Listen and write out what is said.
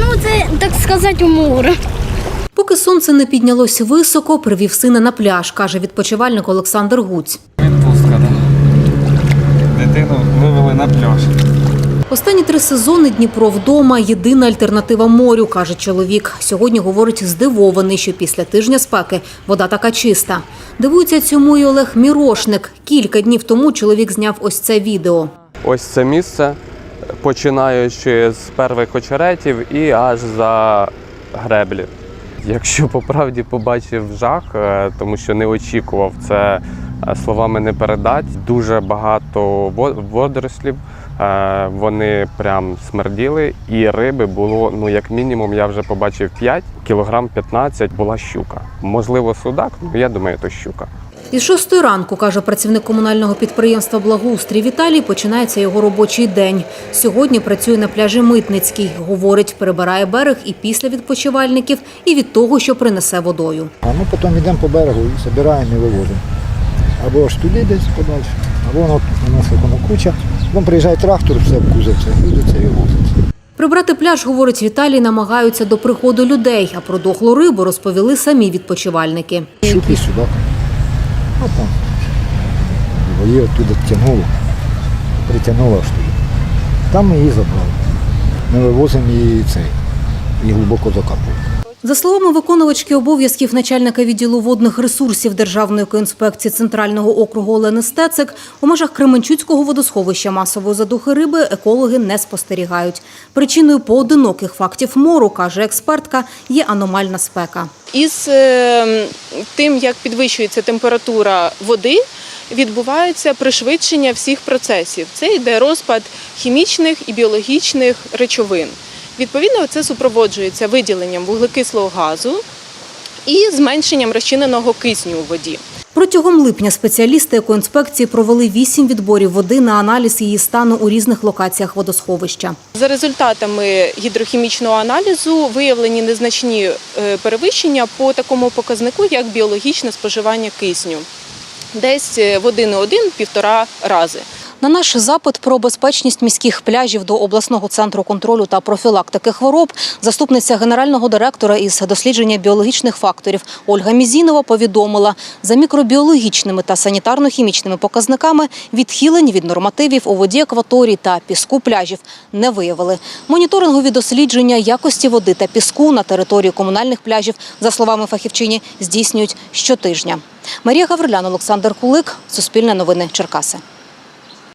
Ну, це так сказати, у море. Поки сонце не піднялось високо, привів сина на пляж, каже відпочивальник Олександр Гуць. Відпустка. Дитину вивели на пляж. Останні три сезони Дніпро вдома єдина альтернатива морю, каже чоловік. Сьогодні говорить здивований, що після тижня спеки вода така чиста. Дивується цьому і Олег Мірошник. Кілька днів тому чоловік зняв ось це відео. Ось це місце, починаючи з перших очеретів і аж за греблі. Якщо по правді побачив жах, е, тому що не очікував це е, словами не передать. Дуже багато водорослів. е, Вони прям смерділи, і риби було ну як мінімум, я вже побачив 5, кілограм 15 була щука. Можливо, судак, ну я думаю, то щука. Із шостої ранку, каже працівник комунального підприємства Благоустрій Віталій, починається його робочий день. Сьогодні працює на пляжі Митницький. Говорить, перебирає берег і після відпочивальників, і від того, що принесе водою. А ми потім йдемо по берегу і збираємо і вивозимо. Або аж туди десь подальше, або воно у нас воно куча. Потім приїжджає трактор, все обкузиться, їдеться і возиться. Прибрати пляж, говорить Віталій, намагаються до приходу людей, а про дохлу рибу розповіли самі відпочивальники. Щуки сюди. А там її оттуда тягнуло, притягнуло аж туди. Там ми її забрали. Ми вивозимо її цей, і глибоко закапуємо. За словами виконувачки обов'язків начальника відділу водних ресурсів Державної екоінспекції Центрального округу Олени Стецик, у межах Кременчуцького водосховища масової задухи риби екологи не спостерігають. Причиною поодиноких фактів мору, каже експертка, є аномальна спека. Із е, тим, як підвищується температура води, відбувається пришвидшення всіх процесів. Це йде розпад хімічних і біологічних речовин. Відповідно, це супроводжується виділенням вуглекислого газу і зменшенням розчиненого кисню у воді. Протягом липня спеціалісти екоінспекції провели вісім відборів води на аналіз її стану у різних локаціях водосховища. За результатами гідрохімічного аналізу виявлені незначні е, перевищення по такому показнику, як біологічне споживання кисню. Десь е, в один один-півтора рази. На наш запит про безпечність міських пляжів до обласного центру контролю та профілактики хвороб заступниця генерального директора із дослідження біологічних факторів Ольга Мізінова повідомила, за мікробіологічними та санітарно-хімічними показниками відхилень від нормативів у воді акваторій та піску пляжів не виявили. Моніторингові дослідження якості води та піску на території комунальних пляжів, за словами фахівчині, здійснюють щотижня. Марія Гаврилян, Олександр Кулик, Суспільне новини, Черкаси.